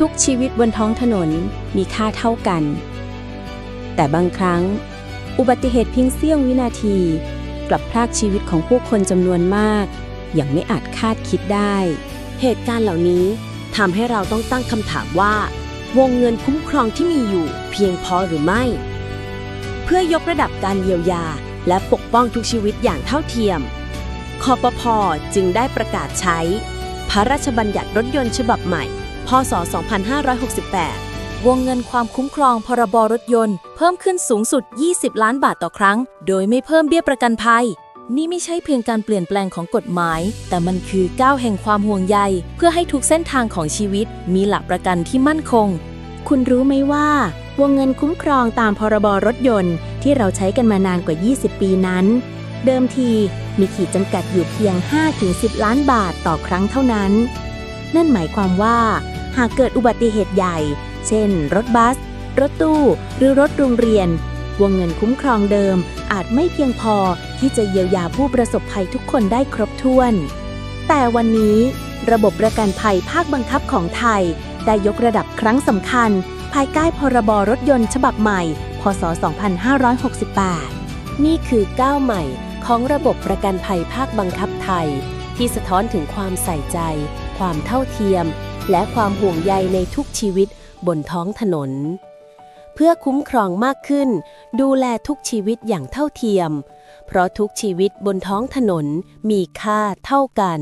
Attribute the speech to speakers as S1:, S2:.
S1: ทุกชีวิตบนท้องถนนมีค่าเท่ากัน แต่บางครั้ง อุบัติเหตุเพียงเสี้ยววินาที กลับพรากชีวิตของผู้คนจำนวนมาก อย่างไม่อาจคาดคิดได้
S2: เหตุการณ์เหล่านี้ทำให้เราต้องตั้งคำถามว่า วงเงินคุ้มครองที่มีอยู่เพียงพอหรือไม่ เพื่อยกระดับการเยียวยา และปกป้องทุกชีวิตอย่างเท่าเทียมคอปพจึงได้ประกาศใช้ พระราชบัญญัติรถยนต์ฉบับใหม่ พศ 2568
S3: วงเงินความคุ้มครองพรบรถยนต์ เพิ่มขึ้นสูงสุด 20 ล้านบาทต่อครั้ง โดยไม่เพิ่มเบี้ยประกันภัย นี่ไม่ใช่เพียงการเปลี่ยนแปลงของกฎหมาย แต่มันคือก้าวแห่งความห่วงใย เพื่อให้ทุกเส้นทางของชีวิต มีหลักประกันที่มั่นคง
S1: คุณรู้ไหมว่า วงเงินคุ้มครองตามพรบรถยนต์ ที่เราใช้กันมานานกว่า 20 ปีนั้น เดิมทีมีขีดจำกัดอยู่เพียง 5-10 ล้านบาทต่อครั้งเท่านั้น นั่นหมายความว่า หากเกิดอุบัติเหตุใหญ่ เช่น รถบัส รถตู้ หรือรถโรงเรียน วงเงินคุ้มครองเดิมอาจไม่เพียงพอที่จะเยียวยาผู้ประสบภัยทุกคนได้ครบถ้วน แต่วันนี้ ระบบประกันภัยภาคบังคับของไทย ได้ยกระดับครั้งสำคัญ ภายใต้พรบรถยนต์ฉบับใหม่ พศ 2568
S2: นี่คือก้าวใหม่ของระบบประกันภัยภาคบังคับไทย ที่สะท้อนถึงความใส่ใจ ความเท่าเทียม และความห่วงใยในทุกชีวิตบนท้องถนน เพื่อคุ้มครองมากขึ้น ดูแลทุกชีวิตอย่างเท่าเทียม เพราะทุกชีวิตบนท้องถนนมีค่าเท่ากัน